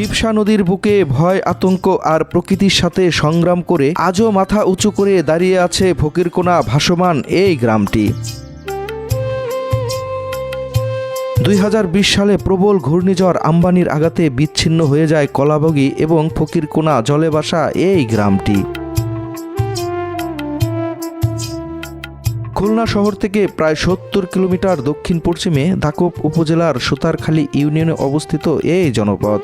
শিবসা নদীর বুকে ভয়, আতঙ্ক আর প্রকৃতির সাথে সংগ্রাম করে আজও মাথা উঁচু করে দাঁড়িয়ে আছে ফকিরকোনা ভাসমান এই গ্রামটি। দুই হাজার বিশ সালে প্রবল ঘূর্ণিঝড় আম্বানির আঘাতে বিচ্ছিন্ন হয়ে যায় কলাবগি এবং ফকিরকোনা জলে বাসা এই গ্রামটি। খুলনা শহর থেকে প্রায় সত্তর কিলোমিটার দক্ষিণ পশ্চিমে দাকব উপজেলার সুতারখালী ইউনিয়নে অবস্থিত এই জনপদ।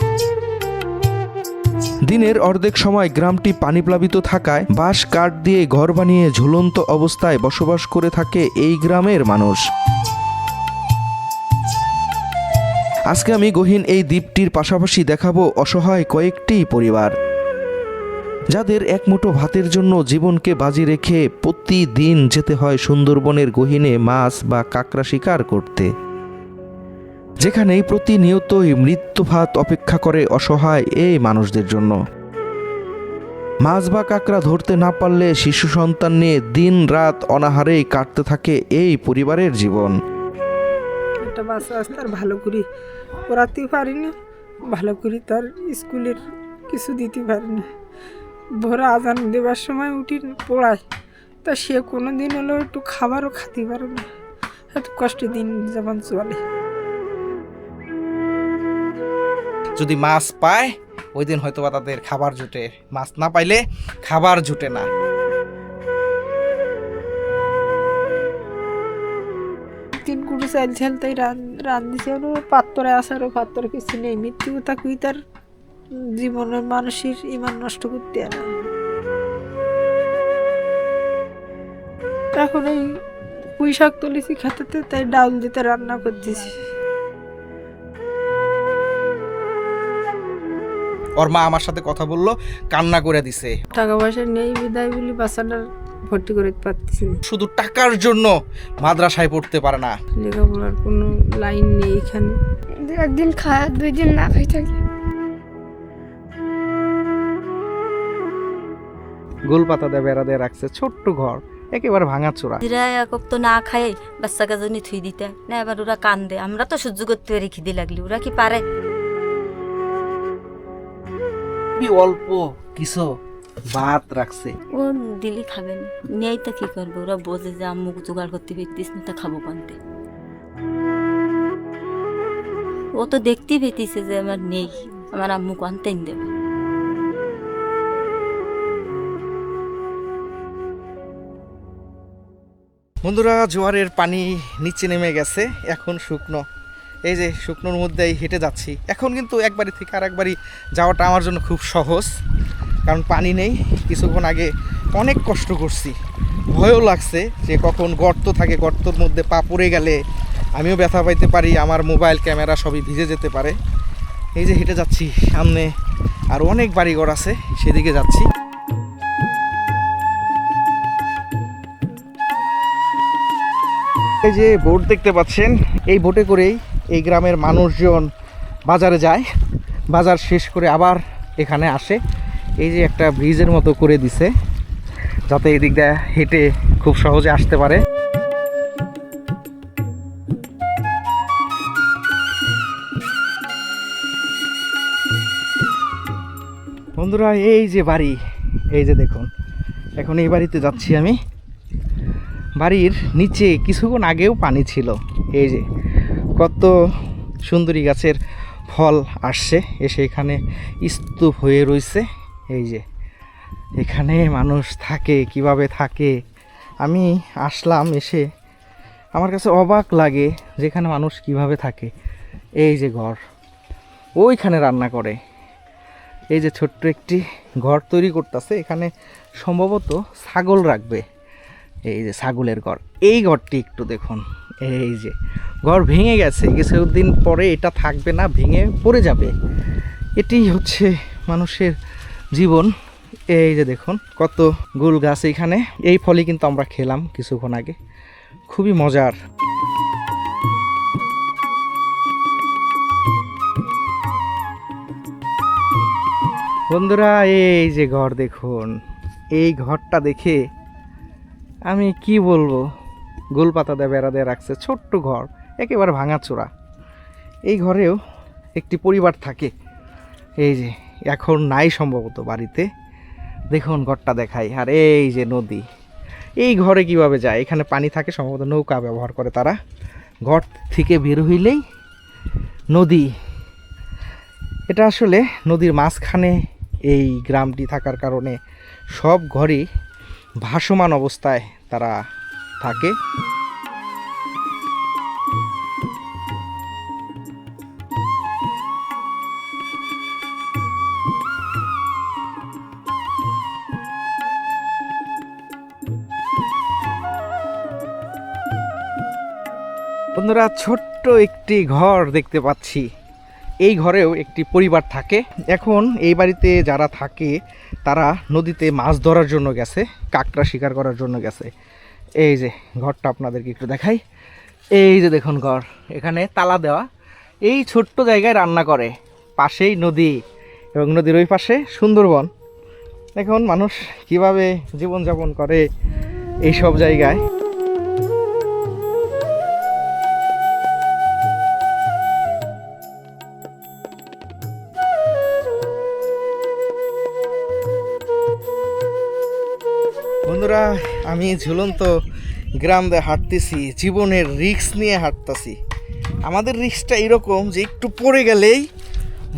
দিনের অর্ধেক সময় গ্রামটি পানিপ্লাবিত থাকায় বাঁশ কাঠ দিয়ে ঘর বানিয়ে ঝুলন্ত অবস্থায় বসবাস করে থাকে এই গ্রামের মানুষ। আজকে আমি গহীন এই দ্বীপটির পাশাপাশি দেখাবো অসহায় কয়েকটি পরিবার। যাদের একমুঠো ভাতের জন্য জীবনকে বাজি রেখে প্রতিদিন যেতে হয় সুন্দরবনের গহীনে মাছ বা কাঁকড়া শিকার করতে। যেখানেই প্রতিনিয়তই মৃত্যুভাত অপেক্ষা করে অসহায় এই মানুষদের জন্য। মাছ বা কাঁকড়া ধরতে না পারলে শিশু সন্তান নিয়ে দিন রাত অনাহারেই কাটতে থাকে এই পরিবারের জীবন। একটা বাচ্চা আসতে আর ভালো করি পড়াতে পারি ভালো করি তার স্কুলের কিছু দিতে পারি না ভোরে আজান দেবার সময় উঠি পড়ায় তা সে কোনো দিন হলেও একটু খাবারও খাতে পারে না এত কষ্টে দিন যেমন চলে। যদি মাছ পায়, ওই দিন হয়তো তাদের খাবার জুটে। মাছ না পাইলে খাবার জুটে না। তিন কুড়ি চাল ঝাল তাই ওর পাত্তরে আসারও পাত্তর কিছু নেই। মৃত্যু তাকুই তার জীবনের মানুষের ইমান নষ্ট করতে আর এখন এই পুঁই শাক তুলেছি খেতেতে তাই ডাউল দিতে রান্না করতেছি। ওর মা আমার সাথে কথা বলল কান্না করে দিছে। টাকা পয়সা নেই বিদায় বলি বাচ্চাটার ভর্তি করে পারতেছি শুধু টাকার জন্য মাদ্রাসায় পড়তে পারে না। লেখাপড়ার কোনো লাইন নেই এখানে। একদিন খায় দুই দিন না খাই থাকি। গোল পাতা দিয়ে বেড়া দিয়ে রাখছে ছোট্ট ঘর একেবারে ভাঙাচোরা এরা একক তো না খায় বাচ্চাকে জন্য থুই দিতে না এবার ওরা কান্দে। আমরা তো সহ্য করতে পারি খিদে লাগলি। ওরা কি পারে? খুবই অল্প কিছু ভাত রাখছে। ও দিলি খাবে নেই তো কি করব? ওরা বোঝে যে আম্মু জোগাড় করতে পারতিস না তা খাব পানতে ও তো দেখতেই পেতিছে যে আমার নেই। আমার আম্মু কানতেই দেবে। বন্ধুরা জোয়ারের পানি নিচে নেমে গেছে। এখন শুকনো। এই যে শুকনোর মধ্যেই হেঁটে যাচ্ছি। এখন কিন্তু একবারই থেকে আর একবারই যাওয়াটা আমার জন্য খুব সহজ, কারণ পানি নেই। কিছুক্ষণ আগে অনেক কষ্ট করছি। ভয়ও লাগছে যে কখন গর্ত থাকে, গর্তর মধ্যে পা পড়ে গেলে আমিও ব্যথা পাইতে পারি, আমার মোবাইল, ক্যামেরা সবই ভিজে যেতে পারে। এই যে হেঁটে যাচ্ছি, সামনে আর অনেক বাড়িঘর আছে, সেদিকে যাচ্ছি। এই যে বোট দেখতে পাচ্ছেন, এই বোটে করেই এই গ্রামের মানুষজন বাজারে যায়, বাজার শেষ করে আবার এখানে আসে। এই যে একটা ব্রিজের মতো করে দিছে, যাতে এই দিক দিয়ে হেঁটে খুব সহজে আসতে পারে। বন্ধুরা, এই যে বাড়ি, এই যে দেখুন, এখন এই বাড়িতে যাচ্ছি আমি। বাড়ির নিচে কিছুক্ষণ আগেও পানি ছিল, এই যে কত সুন্দরী গাছের ফল আসছে। এসে এখানে স্তূপ হয়ে রয়েছে এই যে, এখানে মানুষ থাকে, কীভাবে থাকে? আমি আসলাম এসে। আমার কাছে অবাক লাগে যেখানে মানুষ কীভাবে থাকে। এই যে ঘর, ওইখানে রান্না করে। এই যে ছোট্ট একটি ঘর তৈরি করতেছে। এখানে সম্ভবত ছাগল রাখবে। এই যে ছাগলের ঘর। এই ঘরটি একটু দেখুন। এই যে, ঘর ভেঙে গেছে, কিছুদিন পরে এটা থাকবে না, ভেঙে পড়ে যাবে। এটি হচ্ছে মানুষের জীবন। এই যে দেখুন, কত গুল গাছ এখানে। এই ফলই কিন্তু আমরা খেলাম কিছুক্ষণ আগে। খুবই মজার। বন্ধুরা, এই যে ঘর দেখুন, এই ঘরটা দেখে আমি কি বলব? গোল পাতা দিয়ে বেড়া দিয়ে রাখছে ছোট্ট ঘর, একেবারে ভাঙাচোরা এই ঘরেও একটি পরিবার থাকে। এই যে, এখন নাই সম্ভবত বাড়িতে। দেখুন ঘরটা দেখাই। আর এই যে নদী, এই ঘরে কীভাবে যায়? এখানে পানি থাকে, সম্ভবত নৌকা ব্যবহার করে তারা। ঘর থেকে বের হইলেই নদী। এটা আসলে নদীর মাঝখানে এই গ্রামটি থাকার কারণে সব ঘরই ভাসমান অবস্থায় তারা থাকে। বন্ধুরা, ছোট্ট একটি ঘর দেখতে পাচ্ছি। এই ঘরেও একটি পরিবার থাকে। এখন এই বাড়িতে যারা থাকে, তারা নদীতে মাছ ধরার জন্য গেছে, কাঁকড়া শিকার করার জন্য গেছে। এই যে ঘরটা আপনাদেরকে একটু দেখাই। এই যে দেখুন ঘর, এখানে তালা দেওয়া। এই ছোট্ট জায়গায় রান্না করে, পাশেই নদী এবং নদীর ওই পাশে সুন্দরবন। দেখুন মানুষ কীভাবে জীবনযাপন করে এই সব জায়গায়। বন্ধুরা, আমি ঝুলন্ত গ্রাম দিয়ে হাঁটতেছি, জীবনের রিক্স নিয়ে হাঁটতেছি। আমাদের রিক্সটা এরকম যে একটু পড়ে গেলেই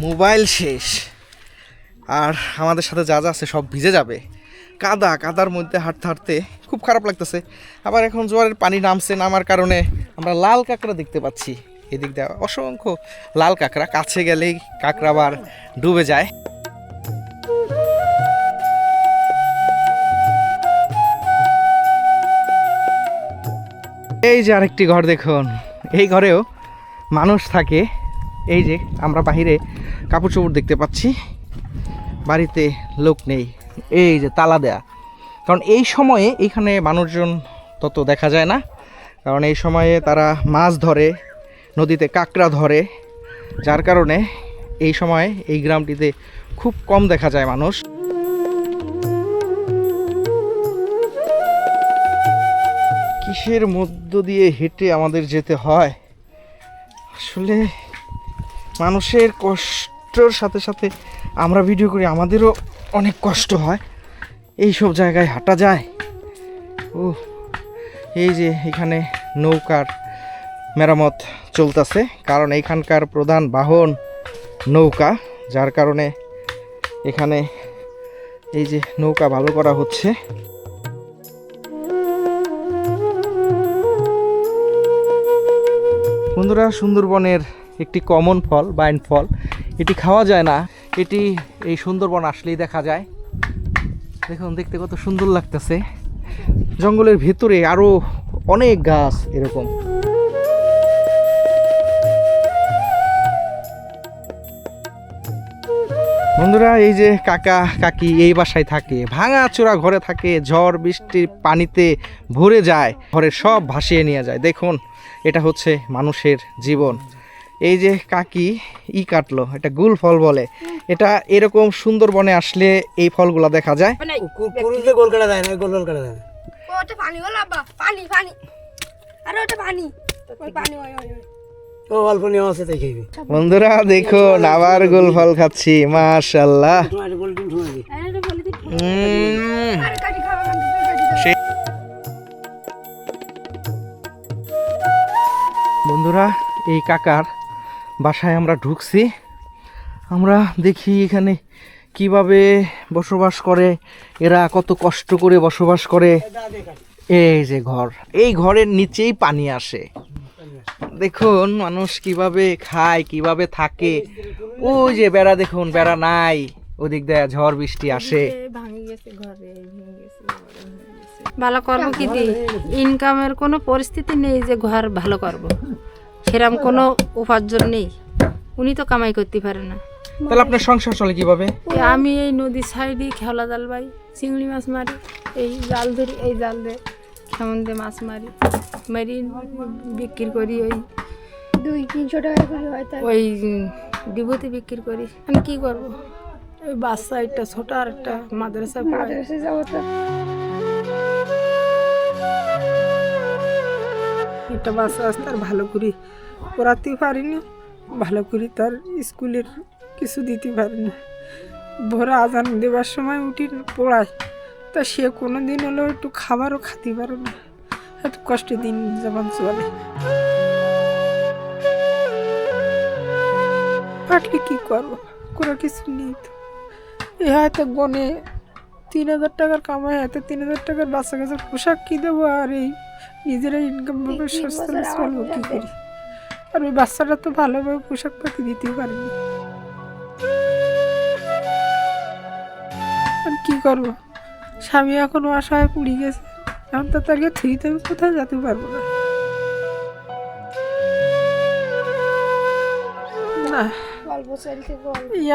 মোবাইল শেষ। আর আমাদের সাথে যা যা আছে সব ভিজে যাবে। কাদা, কাদার মধ্যে হাঁটতে হাঁটতে খুব খারাপ লাগতেছে। আবার এখন জোয়ারের পানি নামছে, নামার কারণে আমরা লাল কাঁকড়া দেখতে পাচ্ছি। এদিক দিয়ে অসংখ্য লাল কাঁকড়া, কাছে গেলেই কাঁকড়া আবার ডুবে যায়। এই যে আরেকটি ঘর দেখুন। এই ঘরেও মানুষ থাকে। এই যে আমরা বাহিরে কাপড় চোপড় দেখতে পাচ্ছি। বাড়িতে লোক নেই। এই যে তালা দেয়া। কারণ এই সময়ে এইখানে মানুষজন তত দেখা যায় না। কারণ এই সময়ে তারা মাছ ধরে, নদীতে কাঁকড়া ধরে। যার কারণে এই সময় এই গ্রামটিতে খুব কম দেখা যায় মানুষ। কিসের মধ্য দিয়ে হেঁটে আমাদের যেতে হয়। আসলে মানুষের কষ্টর সাথে সাথে আমরা ভিডিও করি, আমাদেরও অনেক কষ্ট হয়। এই সব জায়গায় হাঁটা যায়। ও এই যে এখানে নৌকার মেরামত চলতেছে, কারণ এখানকার প্রধান বাহন নৌকা, যার কারণে এখানে এই যে নৌকা ভালো করা হচ্ছে। বন্ধুরা, সুন্দরবনের একটি কমন ফল বাইন ফল, এটি খাওয়া যায় না। এটি এই সুন্দরবন আসলেই দেখা যায়। দেখুন, দেখতে কত সুন্দর লাগতেছে। জঙ্গলের ভেতরে আরও অনেক গাছ এরকম। বন্ধুরা এই যে কাকা কাকি এই বাসায় থাকে ভাঙা চোরা ঘরে থাকে ঝড় বৃষ্টির পানিতে ভরে যায় ঘরের সব ভাসিয়ে নিয়ে যায়। দেখুন এটা হচ্ছে মানুষের জীবন। এই যে কাকি ই কাটলো এটা গুল ফল বলে। এটা এরকম সুন্দরবনে আসলে এই ফলগুলা দেখা যায়। গোল কাটা দেয় না গোল গোল কাটা দেয় ওটা পানি পানি পানি। আরে ওটা পানি। পানি ওই ওই ওই। ও অল্প নিয়ম আছে তাই খাইবি। বন্ধুরা দেখুন আবার গোল ফল খাচ্ছি মাশাল্লাহ বন্ধুরা এই কাকার বাসায় আমরা ঢুকছি। আমরা দেখি এখানে কীভাবে বসবাস করে এরা কত কষ্ট করে বসবাস করে। এই যে ঘর এই ঘরের নিচেই পানি আসে। দেখুন মানুষ কীভাবে খায় কীভাবে থাকে। ওই যে বেড়া দেখুন বেড়া নাই। ওদিক দিয়ে ঝড় বৃষ্টি আসে। ভালো করব কি দি? ইনকামের কোনো পরিস্থিতি নেই যে ঘর ভালো করব। সেরকম কোনো উপার্জন নেই। উনি তো কামাই করতে পারে না। তাহলে আপনার সংসার চলে কীভাবে? আমি এই নদীর সাইডে খেলা জাল বাই চিংড়ি মাছ মারি এই জাল ধরি এই জাল দিয়ে দিয়ে মাছ মারি মারি বিক্রি করি ওই দুই তিনশো টাকা করে হয় তাই ওই ডিবুতে বিক্রি করি। আমি কি করব? ওই বাচ্চা একটা ছোট আর একটা মাদ্রাসা মাদ্রাসে যাব তো। একটা বাচ্চা আর ভালো করি পড়াতে পারিনি ভালো করি তার স্কুলের কিছু দিতে পারি না ভোরে আজান দেবার সময় উঠি পড়ায়। তা সে কোনো দিন হলো একটু খাবারও খাতে পারো না। এত কষ্টে দিন যেমন চলে। পাটলে কি করব? কোনো কিছু নেই তো। এ হয়তো গনে তিন হাজার টাকার কামাই হয়তো তিন হাজার টাকার বাচ্চা কাছে পোশাক কী দেবো? আর এই নিজেরা ইনকাম ভাবে সস্তা চলবো কী করি? আর ওই বাচ্চাটা তো ভালোভাবে পোশাক পাতি দিতেই পারিনি। আর কি করব? স্বামী এখন অসহায় পুড়ি গেছে। এখন তো তাকে থুইতে আমি কোথাও যেতে পারব না। না।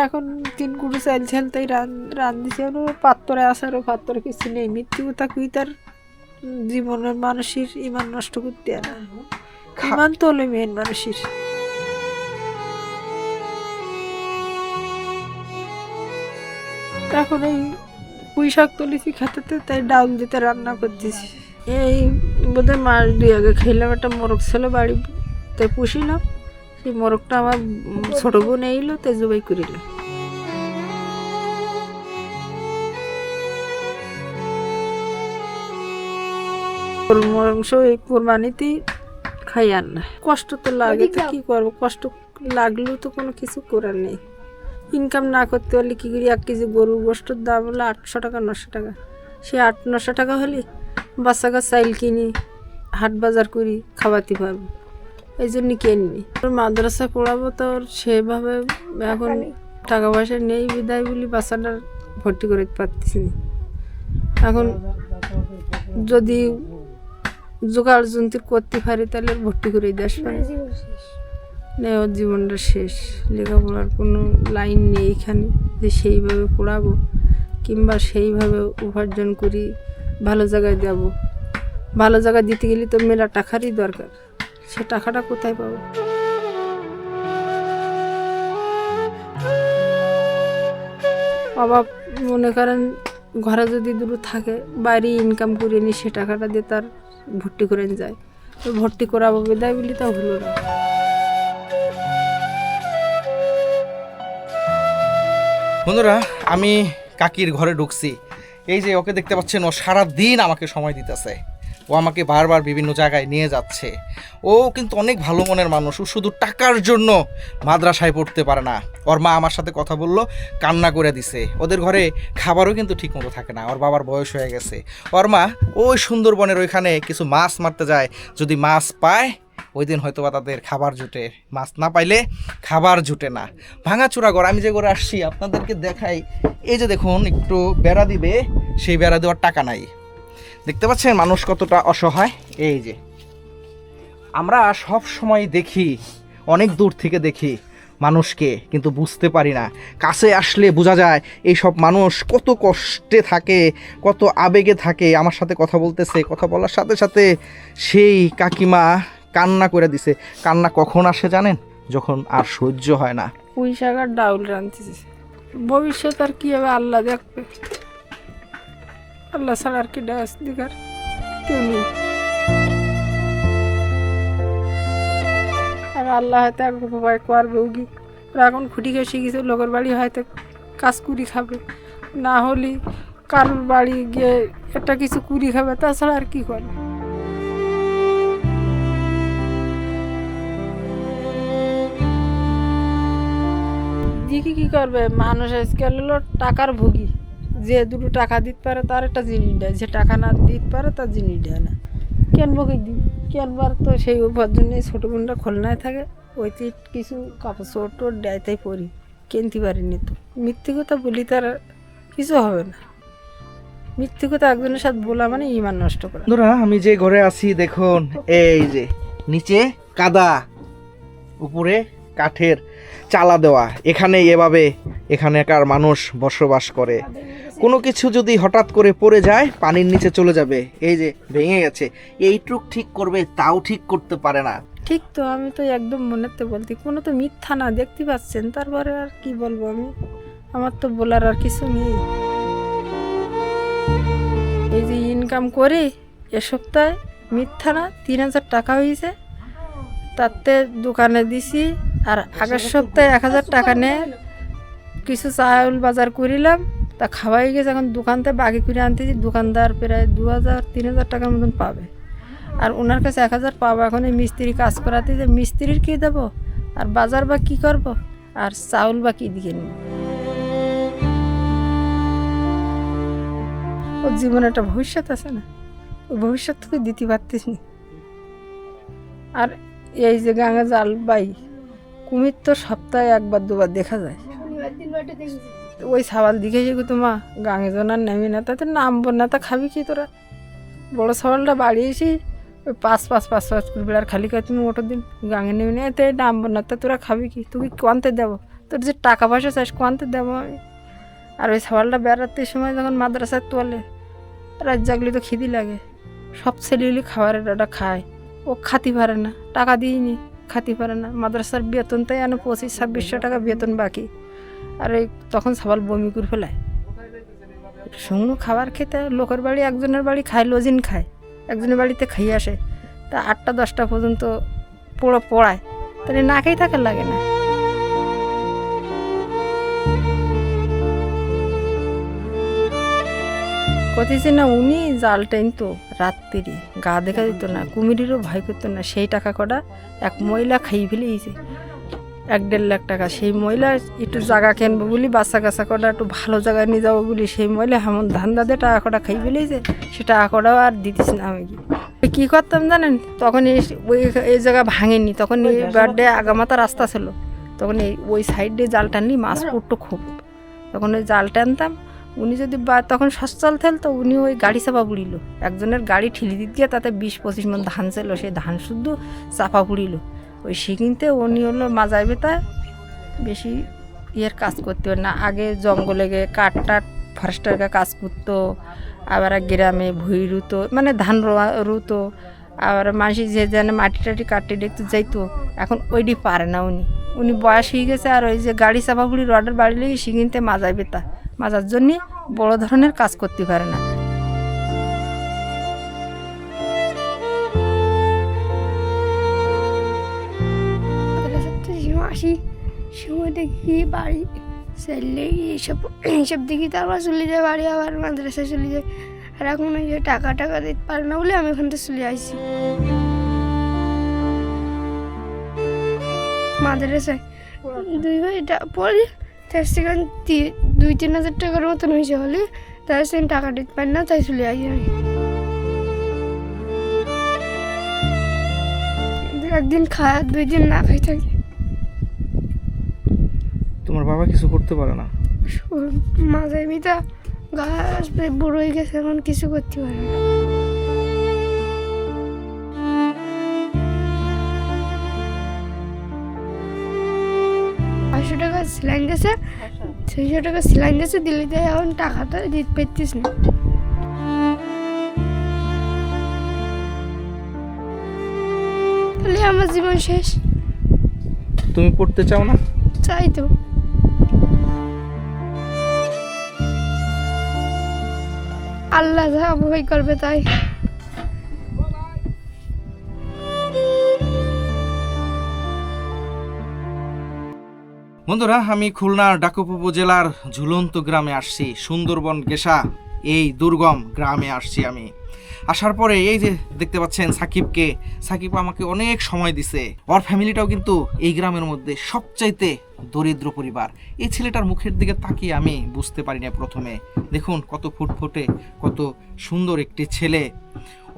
এখন তিন কুড়ি চাল ছেলতেই রান রান দিছে। পাত্তরে আসারও পাত্তরে কিছু নেই। মৃত্যু কথা কুই তার জীবনের মানুষের ইমান নষ্ট করতে না। ইমান তো হলো মেন মানুষের। এখন এই পুঁই শাক তুলেছি খেতেতে তাই ডাউল দিতে রান্না করতেছি। এই বোধহয় মাস দুই আগে খেলাম একটা মোরগ ছিল বাড়ি তাই পুষিলাম। সেই মোরগটা আমার ছোট বোন এইলো তাই জবাই করিল মাংস এই কোরবানিতেই খাই আর না। কষ্ট তো লাগে তো কি করব? কষ্ট লাগলেও তো কোনো কিছু করার নেই। ইনকাম না করতে পারলে কী করি? এক কেজি গরুর গোষ্ঠর দাম হলো আটশো টাকা নশো টাকা। সে আট নশো টাকা হলে বাচ্চাকে চাইল কিনি হাট বাজার করি খাওয়াতে পারব। এই জন্য কিনি ওর মাদ্রাসা পড়াবো তো ওর সেভাবে এখন টাকা পয়সা নেই বিদায় বলি বাচ্চাটার ভর্তি করে পারতেছি না। এখন যদি যোগাড় যন্ত্র করতে পারি তাহলে ভর্তি করে শেষ। নেই ওর জীবনটা শেষ। লেখাপড়ার কোনো লাইন নেই এখানে যে সেইভাবে পড়াবো কিংবা সেইভাবে উপার্জন করি, ভালো জায়গায় যাব। ভালো জায়গায় দিতে গেলে তো মেলা টাকারই দরকার। সে টাকাটা কোথায় পাবো? অভাব, মনে করেন ঘরে যদি দুটো থাকে, বাইরে ইনকাম করে নি সে টাকাটা দিয়ে তার ভর্তি করে যায়। তো ভর্তি করাবো বিদায় বলি তা হলো না। বন্ধুরা, আমি কাকির ঘরে ঢুকছি। এই যে ওকে দেখতে পাচ্ছেন, ও সারা দিন আমাকে সময় দিতেছে। ও আমাকে বারবার বিভিন্ন জায়গায় নিয়ে যাচ্ছে। ও কিন্তু অনেক ভালো মনের মানুষ। ও শুধু টাকার জন্য মাদ্রাসায় পড়তে পারে না। ওর মা আমার সাথে কথা বলল, কান্না করে দিছে। ওদের ঘরে খাবারও কিন্তু ঠিকমতো থাকে না। ওর বাবার বয়স হয়ে গেছে। ওর মা ওই সুন্দরবনের ওইখানে কিছু মাছ মারতে যায়। যদি মাছ পায় ওই দিন হয়তো বা তাদের খাবার জুটে, মাছ না পাইলে খাবার জুটে না। ভাঙাচোরা ঘর, আমি যে করে আসছি, আপনাদেরকে দেখাই। এই যে দেখুন, একটু বেড়া দিবে, সেই বেড়া দেওয়ার টাকা নাই। দেখতে পাচ্ছেন মানুষ কতটা অসহায়? এই যে। আমরা সব সময় দেখি, অনেক দূর থেকে দেখি মানুষকে, কিন্তু বুঝতে পারি না। কাছে আসলে বোঝা যায় এই সব মানুষ কত কষ্টে থাকে, কত আবেগে থাকে। আমার সাথে কথা বলতেছে, কথা বলার সাথে সাথে সেই কাকিমা কান্না করে দিছে। কান্না কখন আসে জানেন? যখন আর সহ্য হয় না। পুঁই ডাউল রাঁধতেছি। ভবিষ্যৎ আর কি হবে, আল্লাহ দেখবে। আল্লাহ ছাড়া আর কি ডাস দিকার কেউ নেই। আর আল্লাহ হয়তো এক উপায় করবে উগি। এখন খুঁটি খেয়ে শিখেছে লোকের বাড়ি হয়তো কাজ কুড়ি খাবে। না হলে কারোর বাড়ি গিয়ে একটা কিছু কুড়ি খাবে, তাছাড়া আর কি করবে দিকে কি করবে? মানুষ আজকাল হলো টাকার ভুগি। যে দুটো টাকা দিতে পারে তার একটা জিনিস দেয়। যে টাকা না দিতে পারে তার জিনিস দেয় না। কেনবো কি দিই? কেনবার তো সেই উপার্জনে ছোটো বোনটা খোলনায় থাকে। ওইতে কিছু কাপড় চোট দেয়, তাই পরি। কিনতে পারিনি তো। মিথ্যে কথা বলি তার কিছু হবে না। মিথ্যে কথা একজনের সাথে বলা মানে ইমান নষ্ট করা। বন্ধুরা আমি যে ঘরে আছি, দেখুন, এই যে, নিচে কাদা, উপরে কাঠের চালা দেওয়া। এখানে এভাবে এখানেকার মানুষ বসবাস করে। কোনো কিছু যদি হঠাৎ করে পড়ে যায়, পানির নিচে চলে যাবে। এই যে ভেঙে গেছে। এইটুক ঠিক করবে, তাও ঠিক করতে পারে না। ঠিক তো, আমি তো একদম মনেতে বলতে, কোনো তো মিথ্যা না, দেখতে পাচ্ছেন? তারপরে আর কি বলব আমি? আমার তো বলার আর কিছু নেই। এই যে ইনকাম করে, এ সপ্তাহে মিথ্যা না, তিন হাজার টাকা হয়েছে। তাতে দোকানে দিছি আর আগের সপ্তাহে এক হাজার টাকা নেয় কিছু চাউল বাজার করিলাম, তা খাওয়াই গেছে। এখন দোকানতে বাকি করে আনতেছি, দোকানদার প্রায় দু হাজার, তিন হাজার টাকার মতন পাবে। আর ওনার কাছে এক হাজার পাবো। এখন এই মিস্ত্রি কাজ করাতে যে মিস্ত্রির কী দেবো? আর বাজার বা কী করব? আর চাউল বা কী দিকে নিব? ওর জীবনে একটা ভবিষ্যৎ আছে না? ওই ভবিষ্যৎ থেকে দিতে পারতিস না। আর এই যে গাঙে জাল বাই কুমির তো সপ্তাহে একবার, দুবার দেখা যায়। ওই সাবাল দিকে যে তোমা? গাঙে জনার নেমে না, তাতে নামবো না, তা খাবি কি তোরা? বড় সাবালটা বাড়িয়েছি, ওই পাঁচ পাঁচ পাঁচ পাঁচ করে বেড়ার খালি করে তুমি ওটার দিন, গাঙে নেমে না এতে নামবো না, তা তোরা খাবি কি? তুই কোয়ান্তে দেবো? তোর যে টাকা পয়সা চাস কোয়ান্তে দেবো আমি। আর ওই সাবালটা বেড়াতে সময় যখন মাদ্রাসায় তোলে রাত জাগলে তো খিদি লাগে। সব ছেলেগুলি খাবারের ওটা খায়। ও খাতি পারে না, টাকা দিইনি। খাতি পারে না। মাদ্রাসার বেতন তাই আনো পঁচিশ, ছাব্বিশশো টাকা বেতন বাকি। আর এই তখন সবাল বমি করে ফেলায়। শুকনো খাবার খেতে লোকের বাড়ি একজনের বাড়ি খায়, লজিন খায়। একজনের বাড়িতে খাইয়ে আসে। তা আটটা, দশটা পর্যন্ত পড়ো পড়ায়। তাহলে না খেয়ে থাকার লাগে না। কতিছে না উনি জাল টাইনতো রাত্রি গা দেখা দিত না কুমিরেরও ভয় করতো না সেই টাকা কটা এক মহিলা খাইয়ে ফেলেছে এক দেড় লাখ টাকা। সেই মহিলা একটু জায়গা কিনবো বলি বাচ্চা কাচ্চা কটা একটু ভালো জায়গায় নিয়ে যাব বলি সেই মহিলা এমন ধান দাদে টাকা কটা খাই ফেলেছে সে টাকা কটাও আর দিতিস না আমি কি। কী করতাম জানেন? তখন এই ওই এই জায়গা ভাঙেনি তখন এই বার্থডে আগামাতা রাস্তা ছিল। তখন এই ওই সাইডে জাল টানলি মাছ পড়তো খুব। তখন ওই জাল টানতাম উনি যদি বা- তখন সচ্ছল থেল তো উনি ওই গাড়ি চাপা পুড়িল। একজনের গাড়ি ঠেলি দিতে গিয়ে তাতে বিশ পঁচিশ মন ধান ছিল, সেই ধান শুদ্ধ চাপা পুড়িল। ওই শিখিনতে উনি হলো মাজায় বেতা বেশি ইয়ের কাজ করতে পারে না। আগে জঙ্গলে গিয়ে কাঠ টাট ফরেস্টারকে কাজ করতো, আবার গ্রামে ভুঁই রুতো মানে ধান রোয়া, রুতো, আবার মাসি যে যেন মাটি টাটি কাটি দেখতে যাইতো, এখন ওইটি পারে না উনি। উনি বয়স হয়ে গেছে আর ওই যে গাড়ি চাপা পুড়ি রডের বাড়ি লেগে শিখিনতে মাজায় বেতা মাজার জন্যে বড় ধরনের কাজ করতে পারে না। আসি সময় দেখি বাড়ি ছেলে এইসব এইসব দেখি তারপর চলে যায় বাড়ি আবার মাদ্রাসায়। চলে যায় আর এখন ওই যে টাকা টাকা দিতে পারে না বলে আমি ওখান চলে আসছি মাদ্রাসায়। দুই ভাই টা- পরে তার সেখানে দুই তিন হাজার টাকার মতন হয়েছে হলে তার সেখানে টাকা দিতে পারি না তাই চলে আসি আমি একদিন খায় আর দুই দিন না খাই থাকি। তোমার বাবা কিছু করতে পারে না? মাঝে মিতা গাছ বুড়ো হয়ে গেছে এখন কিছু করতে পারে না। পাঁচশো টাকা সিলাইন গেছে ছয়শো টাকা সিলাইন গেছে দিল্লি দেয় এখন টাকাটা দিতে পারতিস না। তাহলে আমার জীবন শেষ। তুমি পড়তে চাও না? চাই তো। আল্লাহ যা ভয় করবে তাই। বন্ধুরা, আমি খুলনার ডাকুপ উপজেলার ঝুলন্ত গ্রামে আসছি, সুন্দরবন গেসা, এই দুর্গম গ্রামে আসছি আমি। আসার পরে এই যে দেখতে পাচ্ছেন সাকিবকে, সাকিব আমাকে অনেক সময় দিছে। ওর ফ্যামিলিটাও কিন্তু এই গ্রামের মধ্যে সবচাইতে দরিদ্র পরিবার। এই ছেলেটার মুখের দিকে তাকিয়ে আমি বুঝতে পারি না প্রথমে। দেখুন কত ফুটফুটে, কত সুন্দর একটি ছেলে।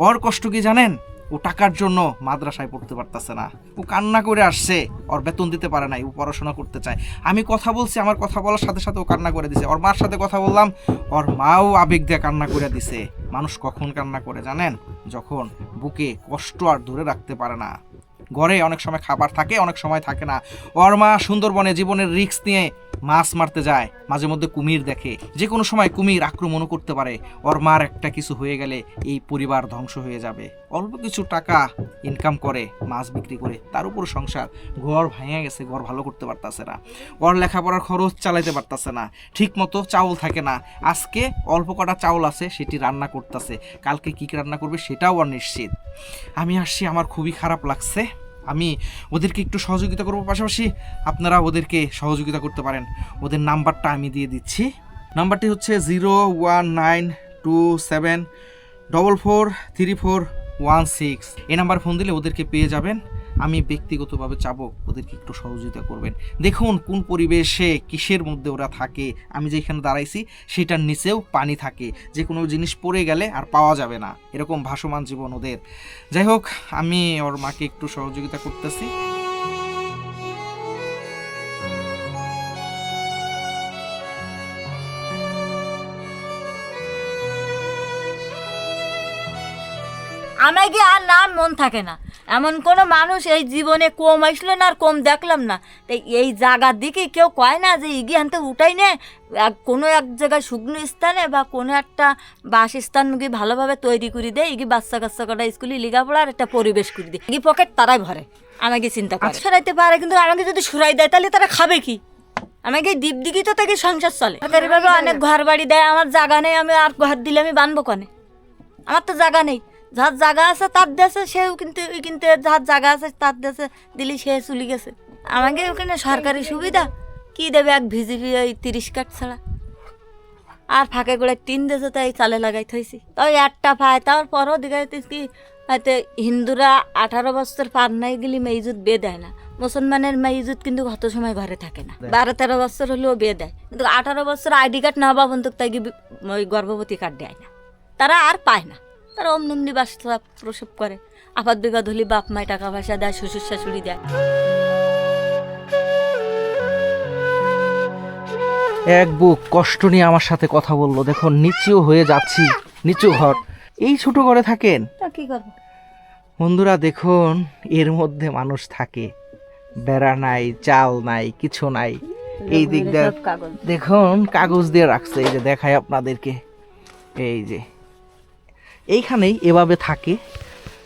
ওর কষ্ট কি জানেন? ও টাকার জন্য মাদ্রাসায় পড়তে পারতেছে না। ও কান্না করে আসছে, ওর বেতন দিতে পারে নাই, ও পড়াশোনা করতে চায়। আমি কথা বলছি, আমার কথা বলার সাথে সাথে ও কান্না করে দিছে। ওর মার সাথে কথা বললাম, ওর মাও আবেগ দিয়ে কান্না করে দিছে। মানুষ কখন কান্না করে জানেন? যখন বুকে কষ্ট আর ধরে রাখতে পারে না। ঘরে অনেক সময় খাবার থাকে, অনেক সময় থাকে না। ওর মা সুন্দরবনে জীবনের রিস্ক নিয়ে মাছ মারতে যায়, মাঝে মধ্যে কুমির দেখে। যে কোনো সময় কুমির আক্রমণও করতে পারে। ওর মার একটা কিছু হয়ে গেলে এই পরিবার ধ্বংস হয়ে যাবে। অল্প কিছু টাকা ইনকাম করে, মাছ বিক্রি করে, তার উপর সংসার। ঘর ভেঙে গেছে, ঘর ভালো করতে পারতাছে না। ওর লেখাপড়ার খরচ চালাইতে পারতাছে না। ঠিক মতো চাউল থাকে না। আজকে অল্প কটা চাউল আছে, সেটি রান্না করতেছে। কালকে কী রান্না করবে সেটাও আর নিশ্চিত। আমি আসছি, আমার খুবই খারাপ লাগছে। আমি ওদেরকে একটু সহযোগিতা করব। পাশাপাশি আপনারা ওদেরকে সহযোগিতা করতে পারেন। ওদের নাম্বারটা আমি দিয়ে দিচ্ছি। নাম্বারটি হচ্ছে zero one nine two seven double four three four one six. এই নাম্বার ফোন দিলে ওদেরকে পেয়ে যাবেন। আমি ব্যক্তিগতভাবে চাবো, ওদেরকে একটু সহযোগিতা করবেন। দেখুন, কোন পরিবেশে কিসের মধ্যে ওরা থাকে, আমি যেখানে দাঁড়াইছি, সেটার নিচেও পানি থাকে যে কোনো জিনিস পড়ে গেলে আর পাওয়া যাবে না। এরকম ভাসমান জীবন ওদের। যাই হোক, আমি ওর মাকে একটু সহযোগিতা করতেছি। আমার কি আর নাম মন থাকে না। এমন কোনো মানুষ এই জীবনে কম আসলো না আর কম দেখলাম না। তাই এই জায়গার দিকে কেউ কয় না যে ইগি হানতে উঠাই নে। এক কোনো এক জায়গায় শুকনো স্থানে বা কোনো একটা বাসস্থান মুখে ভালোভাবে তৈরি করে দেয় ইগি বাচ্চা কাচ্চা কটা স্কুলে লেখাপড়ার একটা পরিবেশ করে দেয় ইগি পকেট তারাই ভরে। আমাকে চিন্তা করে। সরাইতে পারে কিন্তু আমাকে যদি সুরাই দেয় তাহলে তারা খাবে কি? আমাকে দ্বীপ দিকে তো তাকে সংসার চলে। সরকারিভাবে অনেক ঘর বাড়ি দেয় আমার জায়গা নেই আমি আর ঘর দিলে আমি বানবো কনে? আমার তো জায়গা নেই। যার জায়গা আছে তার দেশে সেও কিন্তু কিন্তু যার জায়গা আছে তার দেশে দিলি সে চলে গেছে। আমাকে ওখানে সরকারি সুবিধা কি দেবে এক ভিজিবি ওই তিরিশ কাঠ ছাড়া? আর ফাঁকে করে তিন দেশে তাই চালে লাগাই থইছি তাই একটা পায় তারপরও দিকে কি হয়তো হিন্দুরা আঠারো বছর পার নাই গেলে মেইজুত বে দেয় না। মুসলমানের মেইজুত কিন্তু কত সময় ঘরে থাকে না। বারো তেরো বছর হলেও বিয়ে দেয়। কিন্তু আঠারো বছর আইডি কার্ড না হওয়া বন্ধুক তাই ওই গর্ভবতী কার্ড দেয় না। তারা আর পায় না। তারা অমনি বাচ্চা প্রসব করে। আপাত বিবাদ হলে বাপ মায় টাকা পয়সা দেয় শ্বশুর শাশুড়ি দেয়। এক বুক কষ্ট নিয়ে আমার সাথে কথা বলল। দেখুন নিচু হয়ে যাচ্ছি নিচু ঘর। এই ছোট ঘরে থাকেন? তা কি করব? বন্ধুরা দেখুন এর মধ্যে মানুষ থাকে। বেড়া নাই চাল নাই কিছু নাই। এই দিক দেখুন কাগজ দিয়ে রাখছে। এই যে দেখায় আপনাদেরকে। এই যে। এইখানেই এভাবে থাকে।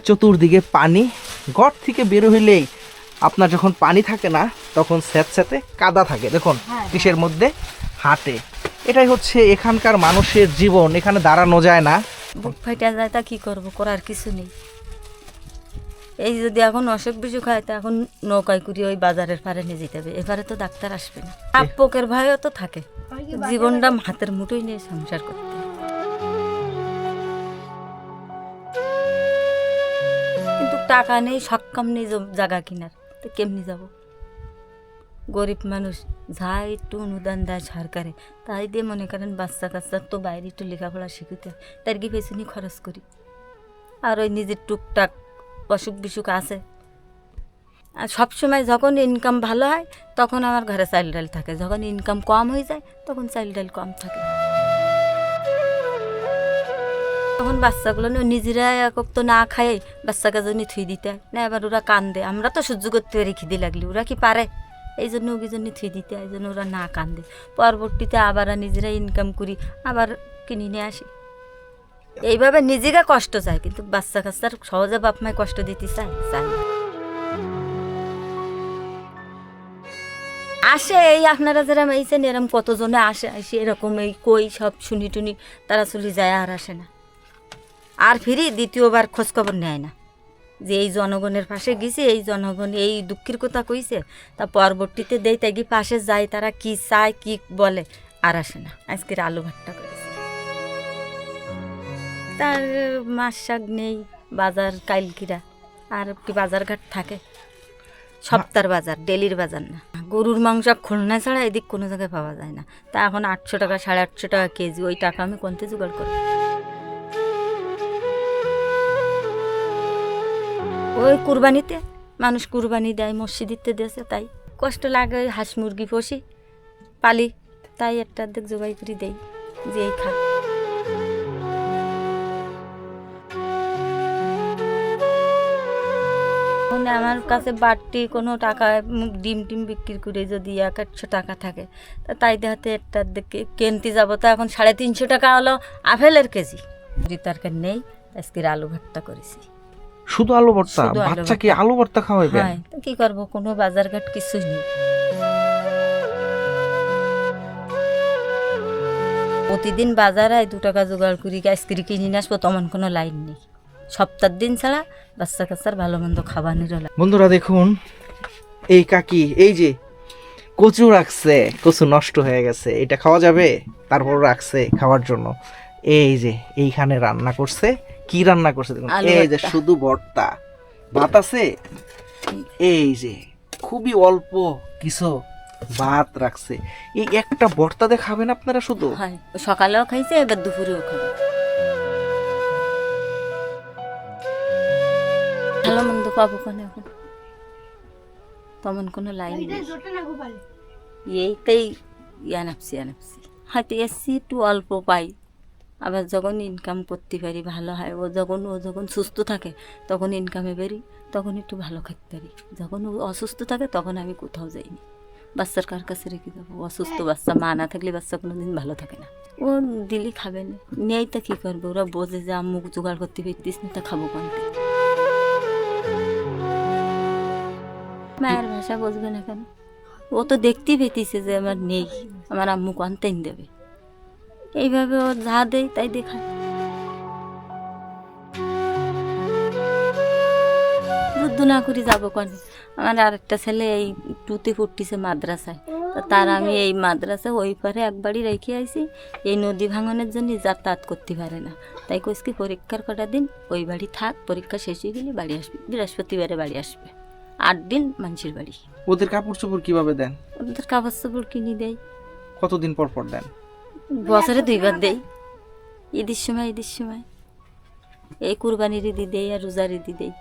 চতুর্দিকে পানি। ঘর থেকে বের হইলেই আপনার যখন পানি থাকে না তখন স্যাঁতস্যাঁতে কাদা থাকে। দেখুন কিসের মধ্যে? হাঁটে এটাই হচ্ছে এখানকার মানুষের জীবন। এখানে দাঁড়ানো যায় না। বুক ফাইটা যায় তা কি করব? করার কিছু নেই। এই যদি এখন অসুখ বিসুখ হয় তা এখন নৌকায় করে ওই বাজারের পারে নিয়ে যেতে হবে। এবারে তো ডাক্তার আসবে না। আপকের ভয়ও তো থাকে। জীবনটা হাতের মুঠোই নিয়ে সংসার করতে। টাকা নেই সক্ষম নেই জায়গা কিনার। তো কেমনি যাব? গরিব মানুষ, যা একটু অনুদান দেয় সরকারে, তাই দিয়ে মনে করেন বাচ্চা কাচ্চার তো বাইরে একটু লেখাপড়া শিখিতে। তার কি পেছনে খরচ করি? আর ওই নিজের টুকটাক অসুখ বিসুখ আছে। আর সবসময় যখন ইনকাম ভালো হয়, তখন আমার ঘরে চাইল্ড ডাল থাকে। যখন ইনকাম কম হয়ে যায়, তখন চাইল্ড ডাল কম থাকে। তখন বাচ্চাগুলো নিজেরা একক তো না খায় বাচ্চাকে জন্য থুই দিতে। না, এবার ওরা কান্দে। আমরা তো সহ্য করতে পারি খিদে লাগলে। ওরা কি পারে? এই জন্য ওকে জন্য থুই দিতে এই জন্য ওরা না কান্দে। পরবর্তীতে আবার নিজেরা ইনকাম করি, আবার কিনে নিয়ে আসি। এইভাবে নিজেকে কষ্ট চায়, কিন্তু বাচ্চা কাচ্চার সহজে বাপ মায় কষ্ট দিতে চায় চায় আসে এই আপনারা যারা এইছেন এরকম কতজনে আসে আসে এরকম এই কই সব শুনি টুনি, তারা চলে যায় আর আসে না। আর ফিরি দ্বিতীয়বার খোঁজখবর নেয় না। যে এই জনগণের পাশে গেছে, এই জনগণ এই দুঃখের কথা কইছে, তা পরবর্তীতে দেই তাই পাশে যায়, তারা কি চায়, কি বলে, আর আসে না। আজকের আলু ভাতটা করেছে। তার মাছ শাক নেই, বাজার কাইলকিরা আর কি বাজার ঘাট থাকে? সপ্তাহের বাজার, ডেলির বাজার না। গরুর মাংস খুলনা ছাড়া এদিক কোনো জায়গায় পাওয়া যায় না। তা এখন আটশো টাকা, সাড়ে আটশো টাকা কেজি, ওই টাকা আমি কোনতে জোগাড় করি ওই কুরবানিতে মানুষ কুরবানি দেয়, মসজিদিতে দেশে তাই কষ্ট লাগে ওই হাঁস মুরগি পুষি, পালি, তাই একটা অর্ধেক জবাই করে দেই, যে এই খা মানে আমার কাছে বাড়তি কোনো টাকা, ডিম টিম বিক্রি করে যদি এক একশো টাকা থাকে, তা তাই দেখাতে একটা কিনতে যাব, তো এখন সাড়ে তিনশো টাকা হলো আপেলের কেজি। তরকারি নেই, আজকের আলু ভর্তা করেছি। শুধু আলু ভর্তা? শুধু আলু বাচ্চাকে। আলু ভর্তা খাওয়াইবেন? হ্যাঁ তো কি করব? কোনো বাজারঘাট কিছুই নেই। প্রতিদিন বাজারে দু টাকা জোগাড় করি আইসক্রিম কিনে নিয়ে আসব তেমন কোনো লাইন নেই। সপ্তাহ দিন ছাড়া বাচ্চা কাচ্চার ভালো মন্দ খাবানোর লাগে বন্ধুরা দেখুন এই কাকি এই যে কচু রাখছে কচু নষ্ট হয়ে গেছে এটা খাওয়া যাবে? তারপর রাখছে খাওয়ার জন্য। এই যে এইখানে রান্না করছে কি রান্না করছে দেখুন। এই যে শুধু ভর্তা। ভাত আছে? এই যে খুবই অল্প কিছু ভাত রাখছে। এই একটা ভর্তা দিয়ে খাবেন আপনারা শুধু? সকালেও খাইছে এবার দুপুরেও খাবে। ভালো মন্দ পাবো কেন? এখন তেমন কোনো লাইন নেই। এইটাই ইয়ানাপসি ইয়ানাপসি। হয়তো এসছি একটু অল্প পাই। আবার যখন ইনকাম করতে পারি ভালো হয় ও যখন ও যখন সুস্থ থাকে তখন ইনকামে বেরি তখন একটু ভালো খেতে পারি। যখন ও অসুস্থ থাকে তখন আমি কোথাও যাইনি। বাচ্চার কার কাছে রেখে দেবো অসুস্থ বাচ্চা মা না থাকলে বাচ্চা কোনো দিন ভালো থাকে না। ও দিলি খাবে না। নেই তা কী করবে? ওরা বোঝে যে আম্মুক জোগাড় করতে পারতিস না তা খাব কোনতে মায়ের ভাষা বুঝবে না কেন? ও তো দেখতেই পেতিছে যে আমার নেই। আমার আম্মু আনতেই দেবে? এইভাবে ও যা দেয় তাই দেখায়। যুদ্ধ না করে যাব কোন? আমার আরেকটা ছেলে এই টুতে পড়তিছে মাদ্রাসায়। তো তার আমি এই মাদ্রাসা ওই পারে একবারই রেখে আইছি। এই নদী ভাঙনের জন্য যাতায়াত করতে পারে না। তাই কইসকি পরীক্ষার কটা দিন ওই বাড়ি থাক পরীক্ষা শেষ হয়ে গেলে বাড়ি আসবে। বৃহস্পতিবারে বাড়ি আসবে। আট দিন মানুষের বাড়ি। ওদের কাপড় চোপড় কীভাবে দেন? ওদের কাপড় চোপড় কিনে দেয়। কতদিন পর পর দেন? বছরে দুইবার দেই। ঈদের সময় ঈদের সময়। এই কুরবানির ঈদি দেই আর রোজার ঈদি দেই।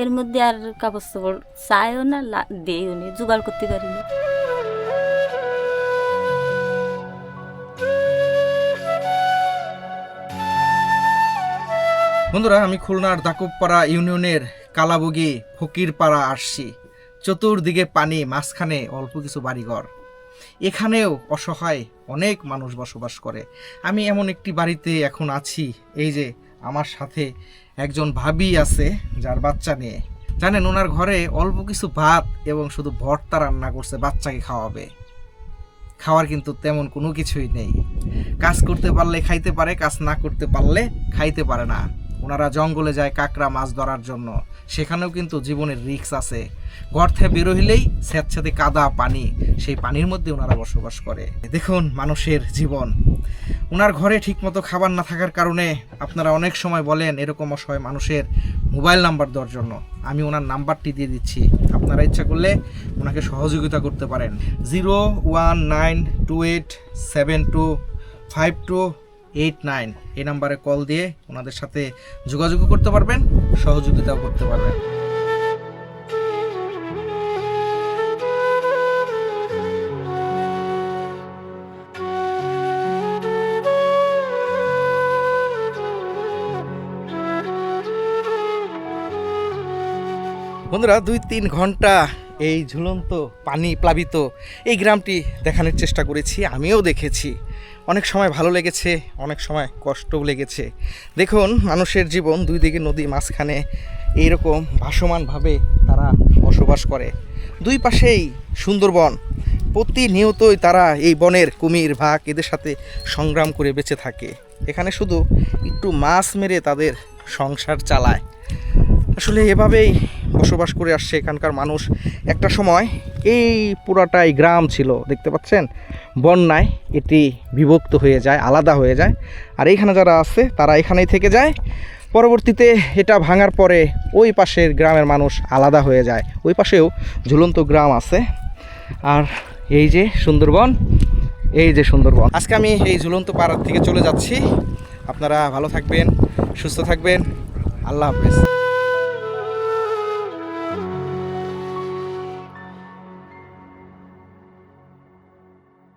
এর মধ্যে আর কাপড় চোপড় চায়ও না দেয়ও নি, জোগাড় করতে পারি না। বন্ধুরা, আমি খুলনার দাকুবপাড়া ইউনিয়নের কালাবগি ফকিরপাড়া আসছি। চতুর্দিকে পানি, মাঝখানে অল্প কিছু বাড়িঘর। এখানেও অসহায় অনেক মানুষ বসবাস করে। আমি এমন একটি বাড়িতে এখন আছি, এই যে আমার সাথে একজন ভাবি আছে যার বাচ্চা নিয়ে। জানেন, ওনার ঘরে অল্প কিছু ভাত এবং শুধু ভর্তা রান্না করছে, বাচ্চাকে খাওয়াবে। খাওয়ার কিন্তু তেমন কোনো কিছুই নেই। কাজ করতে পারলে খাইতে পারে, কাজ না করতে পারলে খাইতে পারে না। ওনারা জঙ্গলে যায় কাকড়া মাছ ধরার জন্য। সেখানেও কিন্তু জীবনের রিক্স আছে। ঘর থেকে বেরো হইলেই স্যাঁতস্যাঁতে কাদা, পানি, সেই পানির মধ্যে ওনারা বসবাস করে। দেখুন মানুষের জীবন। ওনার ঘরে ঠিকমতো খাবার না থাকার কারণে আপনারা অনেক সময় বলেন এরকম অসহায় মানুষের মোবাইল নাম্বার দেওয়ার জন্য। আমি ওনার নাম্বারটি দিয়ে দিচ্ছি। আপনারা ইচ্ছা করলে ওনাকে সহযোগিতা করতে পারেন। Zero one nine two eight seven two five two eight nine, এই নাম্বারে কল দিয়ে ওনাদের সাথে যোগাযোগ করতে পারবেন, সহযোগিতাও করতে পারবেন। বন্ধুরা দুই তিন ঘণ্টা এই ঝুলন্ত পানি প্লাবিত এই গ্রামটি দেখানোর চেষ্টা করেছি, আমিও দেখেছি। অনেক সময় ভালো লেগেছে, অনেক সময় কষ্টও লেগেছে। দেখুন, মানুষের জীবন দুই দিকে নদী মাঝখানে এইরকম ভাসমানভাবে তারা বসবাস করে। দুই পাশেই সুন্দরবন, প্রতিনিয়তই তারা এই বনের কুমির ভাগ এদের সাথে সংগ্রাম করে বেঁচে থাকে। এখানে শুধু একটু মাছ মেরে তাদের সংসার চালায়। আসলে এভাবেই বসবাস করে আসছে এখানকার মানুষ। একটা সময় এই পুরাটাই গ্রাম ছিল, দেখতে পাচ্ছেন? বন্যায় এটি বিভক্ত হয়ে যায়, আলাদা হয়ে যায়। আর এইখানে যারা আছে, তারা এখানেই থেকে যায়। পরবর্তীতে এটা ভাঙার পরে ওই পাশের গ্রামের মানুষ আলাদা হয়ে যায়। ওই পাশেও ঝুলন্ত গ্রাম আছে। আর এই যে সুন্দরবন, এই যে সুন্দরবন। আজকে আমি এই ঝুলন্ত পাড়ার থেকে চলে যাচ্ছি। আপনারা ভালো থাকবেন, সুস্থ থাকবেন। আল্লাহ হাফেজ।